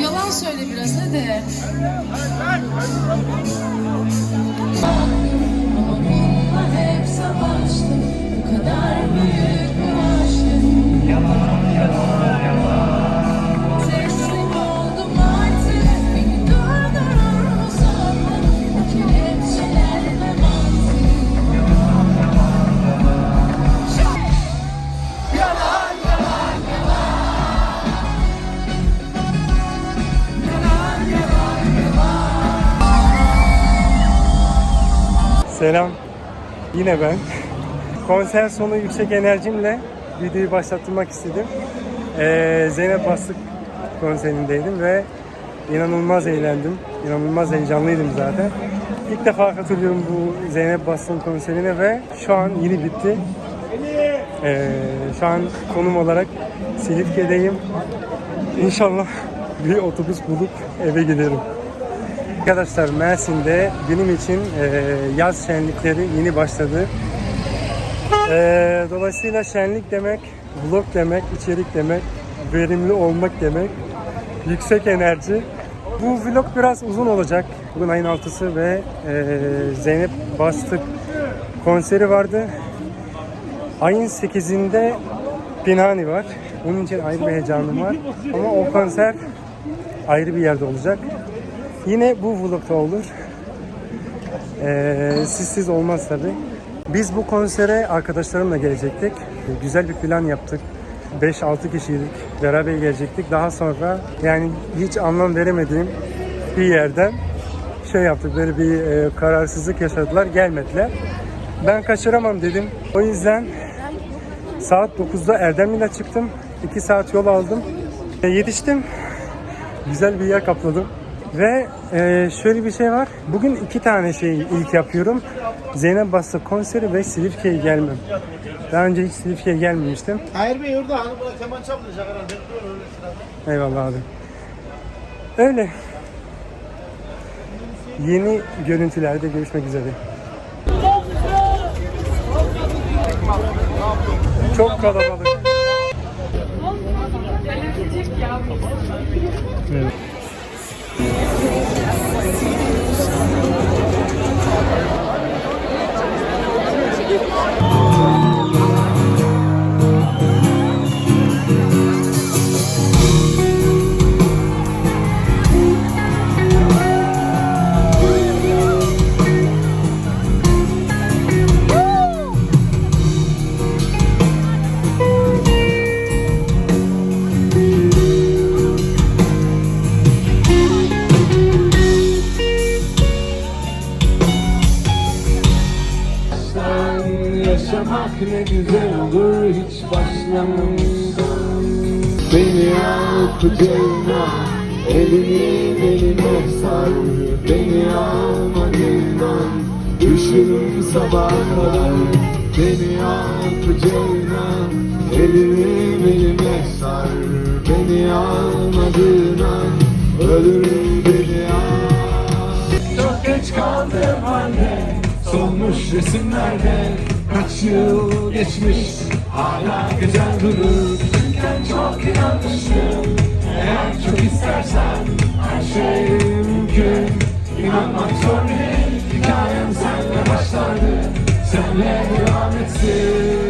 Yalan söyle biraz hadi. Onunla aşktım. Teslim Selam. Yine ben. Konser sonu yüksek enerjimle videoyu başlatmak istedim. Ee, Zeynep Bastık konserindeydim ve inanılmaz eğlendim. İnanılmaz heyecanlıydım zaten. İlk defa katılıyorum bu Zeynep Bastık'ın konserine ve şu an yeni bitti. Ee, şu an konum olarak Silifke'deyim. İnşallah bir otobüs bulup eve giderim. Arkadaşlar Mersin'de benim için e, yaz şenlikleri yeni başladı. E, dolayısıyla şenlik demek, vlog demek, içerik demek, verimli olmak demek, yüksek enerji. Bu vlog biraz uzun olacak. Bugün ayın 6'sı ve e, Zeynep Bastık konseri vardı. Ayın 8'inde Pinhani var. Onun için ayrı bir heyecanım var. Ama o konser ayrı bir yerde olacak. Yine bu vlogda olur. Ee, sizsiz olmaz tabi. Biz bu konsere arkadaşlarımla gelecektik. Güzel bir plan yaptık. 5-6 kişiydik. Beraber gelecektik. Daha sonra yani hiç anlam veremediğim bir yerden şey yaptık. Böyle bir e, kararsızlık yaşadılar. Gelmediler. Ben kaçıramam dedim. O yüzden saat 9'da Erdemli'de çıktım. 2 saat yol aldım. E, yetiştim. Güzel bir yer kapladım. Ve e, şöyle bir şey var. Bugün iki tane şey ilk yapıyorum. Zeynep Bastı konseri ve Silifke'ye gelmem. Daha önce hiç Silifke'ye gelmemiştim. Hayır Bey orada buna keman çalmayacak herhalde. Öyle sıra. Eyvallah abi. Öyle. Yeni görüntülerde görüşmek üzere. Çok kalabalık. Evet. Sen yaşamak ne güzel olur hiç başlamamışsan Beni al kucağına elini elime sar Beni almadığından üşürüm sabah kadar Beni al kucağına elini elime sar Beni almadığından ölürüm beni Çok geç kaldım anne. Solmuş resimlerde Kaç yıl geçmiş? Hala güzel durur. Küçükken çok inanmıştım Eğer çok istersen Her şey mümkün. İnanmak zor değil. Hikayem senle başlardı. Senle devam etsin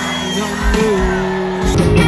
in the mood.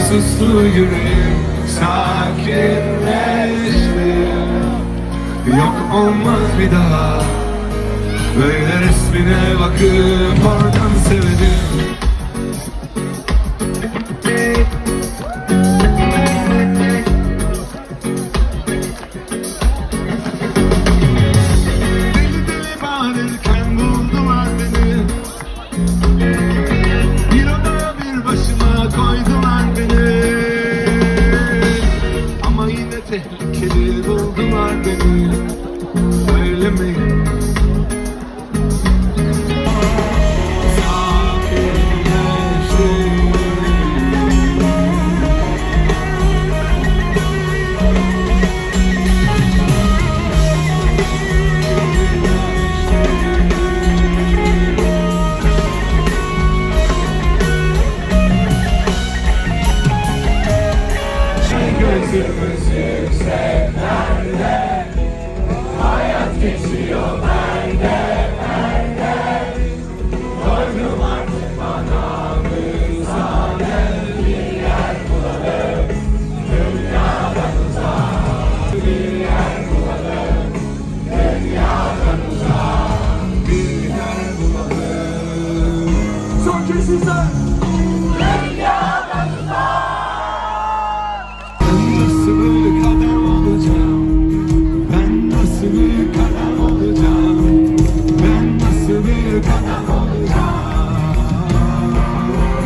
Sustu yüreğim sakinleşti. Yok olmaz bir daha. Böyle resmine bakıp oradan sevdim tehlikeli buldular beni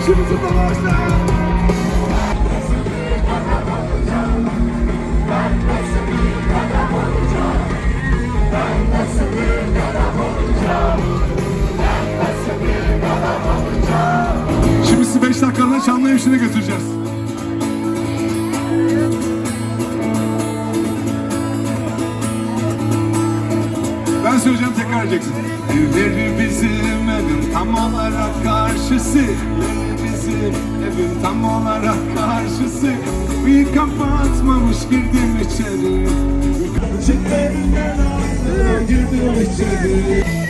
Şimdi sizi 5 dakikalığına Çamlıhemşin'e götüreceğiz. Ben söyleyeceğim tekrar edeceksin. Evleri bizim evin tam olarak karşısı. Bizim evin tam olarak karşısı. Bir kapatmamış girdim içeri. Çitlerinden aldım girdim içeri.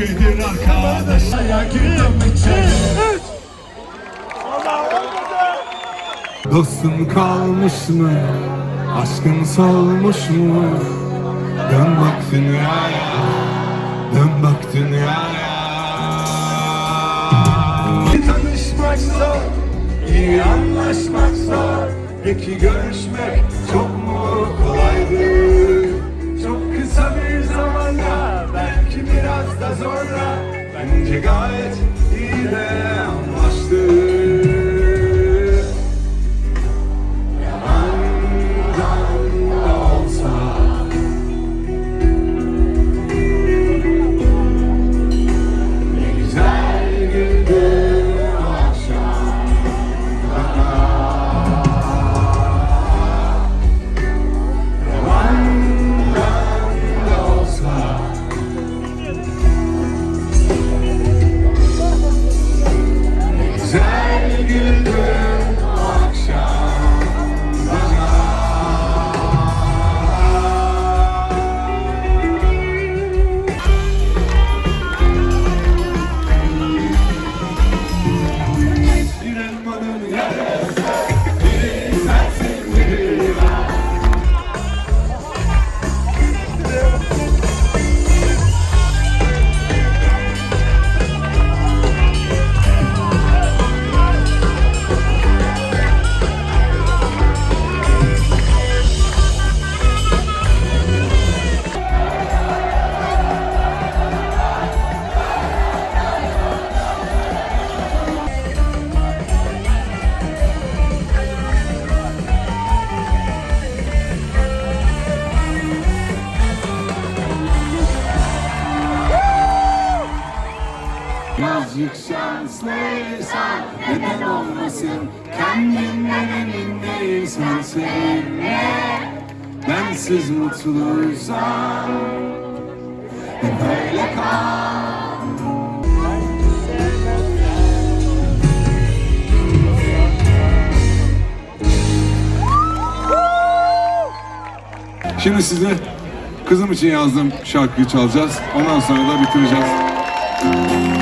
Rakıdır arkadaş. Girdim içeri. Dostun kalmış mı? Aşkın solmuş mu? Dön bak dünyaya, dön bak dünyaya. Tanışmak zor, iyi anlaşmak zor. Peki görüşmek çok mu kolaydı? Çok kısa bir belki biraz da sonra. Bence gayet birazcık şanslıysan Neden olmasın kendinden emin değilsen seninle Bensiz mutluysan Böyle kal Şimdi size kızım için yazdığım şarkıyı çalacağız. Ondan sonra da bitireceğiz.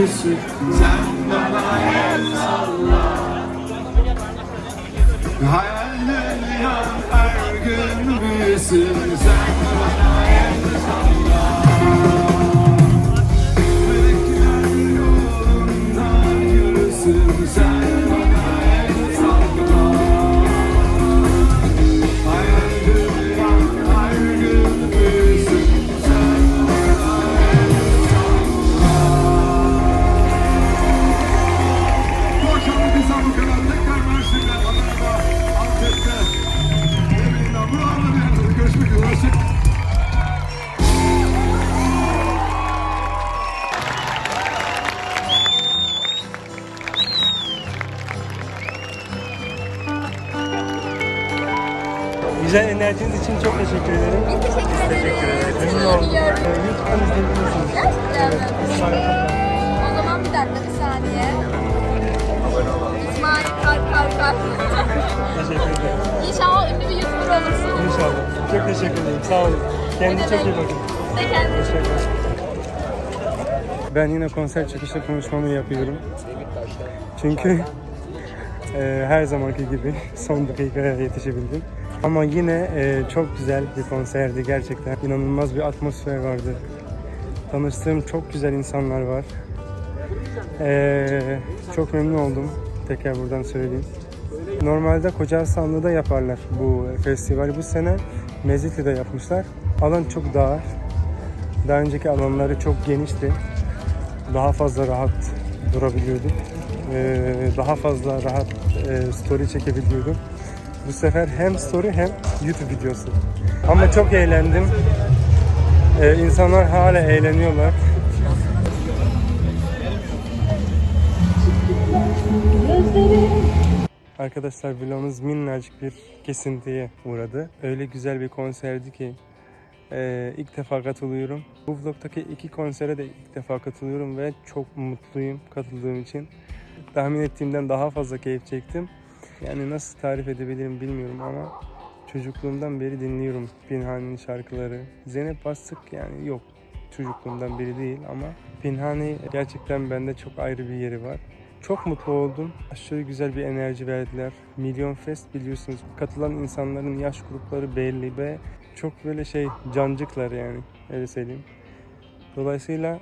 Yürüsün Sen bana el salla Hayaller yan her gün büyüsün. Sen bana el salla Enerjiniz için çok teşekkür ederim. Biz teşekkür ederiz. Memnun oldum. Ee, Lütfen izleyebilirsiniz. Gerçekten mi? Evet. O zaman bir dakika bir saniye. İsmail kalp kalp kalp. Teşekkür ederim. İnşallah ünlü bir YouTuber olursun. İnşallah. Çok teşekkür ederim. Sağ olun. Kendinize çok iyi bakın. Siz de kendinize Teşekkür Ben yine konser çıkışı konuşmamı yapıyorum. Çünkü e, her zamanki gibi son dakikaya yetişebildim. Ama yine e, çok güzel bir konserdi gerçekten. İnanılmaz bir atmosfer vardı. Tanıştığım çok güzel insanlar var. E, çok memnun oldum. Tekrar buradan söyleyeyim. Normalde Kocaeli'de yaparlar bu festivali. Bu sene Mezitli'de yapmışlar. Alan çok dar. Daha önceki alanları çok genişti. Daha fazla rahat durabiliyordum. Ee, daha fazla rahat e, story çekebiliyordum. Bu sefer hem story hem YouTube videosu. Ama çok eğlendim. Ee, insanlar hala eğleniyorlar. Arkadaşlar vlogumuz minnacık bir kesintiye uğradı. Öyle güzel bir konserdi ki ee, ilk defa katılıyorum. Bu vlogdaki iki konsere de ilk defa katılıyorum ve çok mutluyum katıldığım için. Tahmin ettiğimden daha fazla keyif çektim. Yani nasıl tarif edebilirim bilmiyorum ama çocukluğumdan beri dinliyorum Pinhani'nin şarkıları. Zeynep Bastık yani yok çocukluğumdan beri değil ama Pinhani gerçekten bende çok ayrı bir yeri var. Çok mutlu oldum. Aşırı güzel bir enerji verdiler. Milyon Fest biliyorsunuz. Katılan insanların yaş grupları belli ve çok böyle şey cancıklar yani öyle söyleyeyim. Dolayısıyla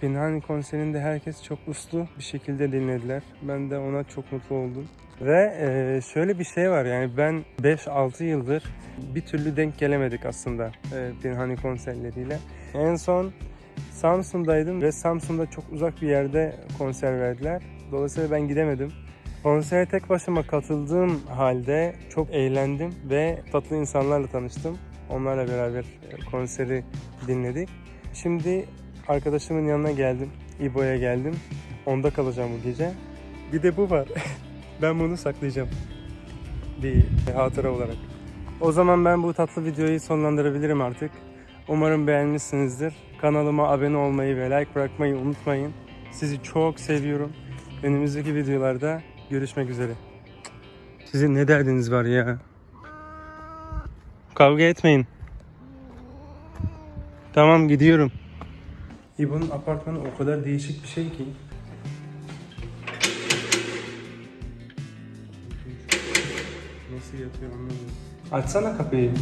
Pinhani konserinde herkes çok uslu bir şekilde dinlediler. Ben de ona çok mutlu oldum. Ve e, şöyle bir şey var yani ben 5-6 yıldır bir türlü denk gelemedik aslında e, Pinhani konserleriyle. En son Samsun'daydım ve Samsun'da çok uzak bir yerde konser verdiler. Dolayısıyla ben gidemedim. Konsere tek başıma katıldığım halde çok eğlendim ve tatlı insanlarla tanıştım. Onlarla beraber e, konseri dinledik. Şimdi arkadaşımın yanına geldim. İbo'ya geldim. Onda kalacağım bu gece. Bir de bu var. ben bunu saklayacağım. Bir hatıra olarak. O zaman ben bu tatlı videoyu sonlandırabilirim artık. Umarım beğenmişsinizdir. Kanalıma abone olmayı ve like bırakmayı unutmayın. Sizi çok seviyorum. Önümüzdeki videolarda görüşmek üzere. Sizin ne derdiniz var ya? Kavga etmeyin. Tamam gidiyorum. İbo'nun apartmanı o kadar değişik bir şey ki. Nasıl yatıyor anlamadım. Açsana kapıyı.